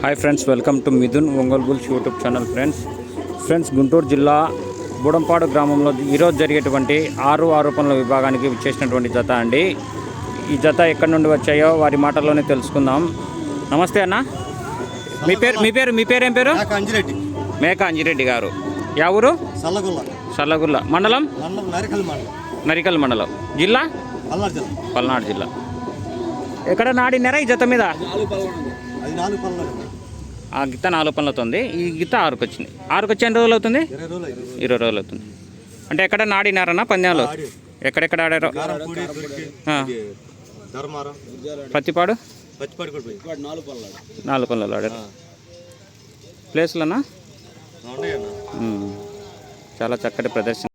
Hi friends welcome to Mithun Ongole gulls YouTube channel friends friends Guntur జిల్లా బూడంపాడు గ్రామంలో ఈరోజు జరిగేటువంటి ఆరు ఆరోపణల విభాగానికి విచ్చేసినటువంటి జత అండి ఈ జత ఎక్కడి నుండి వచ్చాయో వారి మాటల్లోనే తెలుసుకుందాం నమస్తే అన్న మీ పేరు మీ పేరు మీ పేరు ఏం పేరు అంజిరెడ్డి మేక అంజిరెడ్డి గారు యా ఊరు సల్లగుల్ల సల్లగుల్ల మండలం నరికల్ మండలం నరికల్ మండలం జిల్లా పల్నాడు జిల్లా ఎక్కడ నాడినారా ఈ జత మీద ఆ గిత్త నాలుగు పనులు అవుతుంది ఈ గిత్త ఆరుకు వచ్చింది ఆరుకు వచ్చి ఎన్ని రోజులు అవుతుంది ఇరవై రోజులు అవుతుంది అంటే ఎక్కడ నాడినారన్నా పంద్యాలు ఎక్కడెక్కడ ఆడారు పత్తిపాడు నాలుగు పనులు ఆడారు ప్లేస్లనా చాలా చక్కటి ప్రదర్శన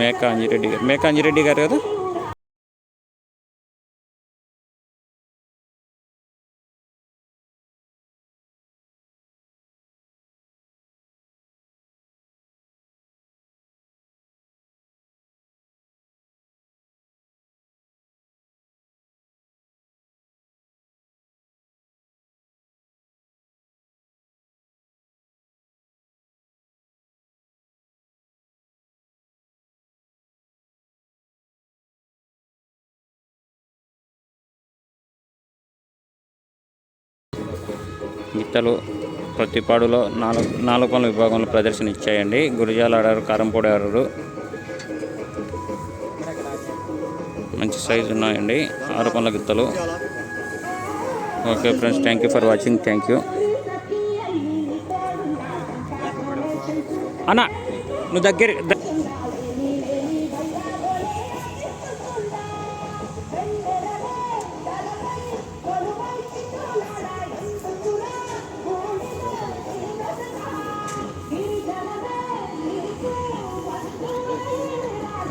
మేకాంజిరెడ్డి గారు మేకాంజిరెడ్డి గారు కదా గిత్తలు ప్రతిపాడులో నాలుగు నాలుగు పనుల విభాగంలో ప్రదర్శన ఇచ్చాయండి గురిజాల ఆడారు కారంపూడి ఆడారు మంచి సైజు ఉన్నాయండి ఆరు పనుల గిత్తలు okay friends thank you for watching thank you అన్న నువ్వు దగ్గర